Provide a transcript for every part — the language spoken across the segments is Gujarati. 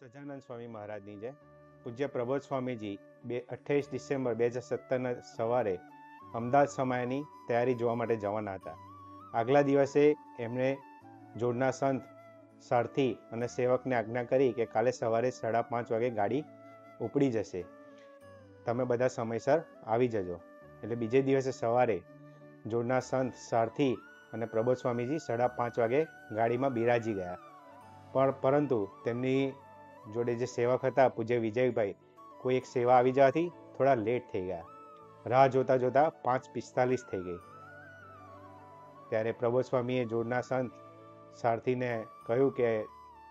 સજાનંદ સ્વામી મહારાજની જય પૂજ્ય પ્રબોધ સ્વામીજી બે અઠ્યાવીસ ડિસેમ્બર બે હજાર સત્તરના સવારે અમદાવાદ સમયની તૈયારી જોવા માટે જવાના હતા. આગલા દિવસે એમણે જોડના સંત સારથી અને સેવકને આજ્ઞા કરી કે કાલે સવારે સાડા પાંચ વાગે ગાડી ઉપડી જશે. તમે બધા સમયસર આવી જજો. એટલે બીજે દિવસે સવારે જોડના સંત સારથી અને પ્રબોધ સ્વામીજી સાડા પાંચ વાગે ગાડીમાં બિરાજી ગયા. પણ પરંતુ તેમની જોડે જે સેવક હતા પૂજ્ય વિજયભાઈ, કોઈ એક સેવા આવી જવાથી થોડા લેટ થઈ ગયા. રાહ જોતા જોતા પાંચ પિસ્તાલીસ થઈ ગઈ. ત્યારે પ્રભુ સ્વામીએ જોડના સંત સારથીને કહ્યું કે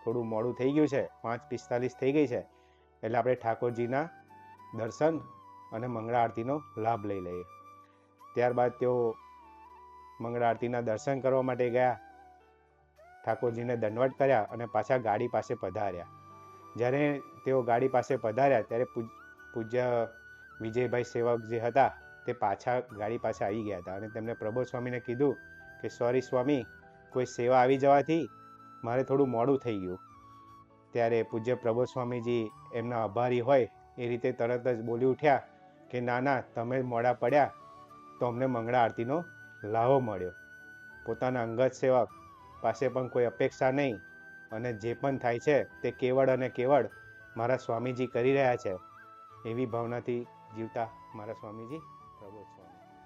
થોડું મોડું થઈ ગયું છે, પાંચ પિસ્તાલીસ થઈ ગઈ છે, એટલે આપણે ઠાકોરજીના દર્શન અને મંગળા આરતીનો લાભ લઈ લઈએ. ત્યારબાદ તેઓ મંગળા આરતીના દર્શન કરવા માટે ગયા. ઠાકોરજીને દંડવટ કર્યા અને પાછા ગાડી પાસે પધાર્યા. જ્યારે તેઓ ગાડી પાસે પધાર્યા, ત્યારે પૂજ્ય વિજયભાઈ સેવક જે હતા, તે પાછા ગાડી પાસે આવી ગયા હતા. અને તેમણે પ્રબોધ સ્વામીને કીધું કે, સોરી સ્વામી, કોઈ સેવા આવી જવાથી મારે થોડું મોડું થઈ ગયું. ત્યારે પૂજ્ય પ્રબોધ સ્વામીજી એમના આભારી હોય એ રીતે તરત જ બોલી ઉઠ્યા કે ના ના તમે મોડા પડ્યા, તો અમને મંગળા આરતીનો લાહો મળ્યો. પોતાના અંગત સેવક પાસે પણ કોઈ અપેક્ષા નહીં અને જે પણ થાય છે તે કેવળ અને કેવળ મારા સ્વામીજી કરી રહ્યા છે. એવી ભાવનાથી જીવતા મારા સ્વામીજી પ્રબોધ સ્વામી.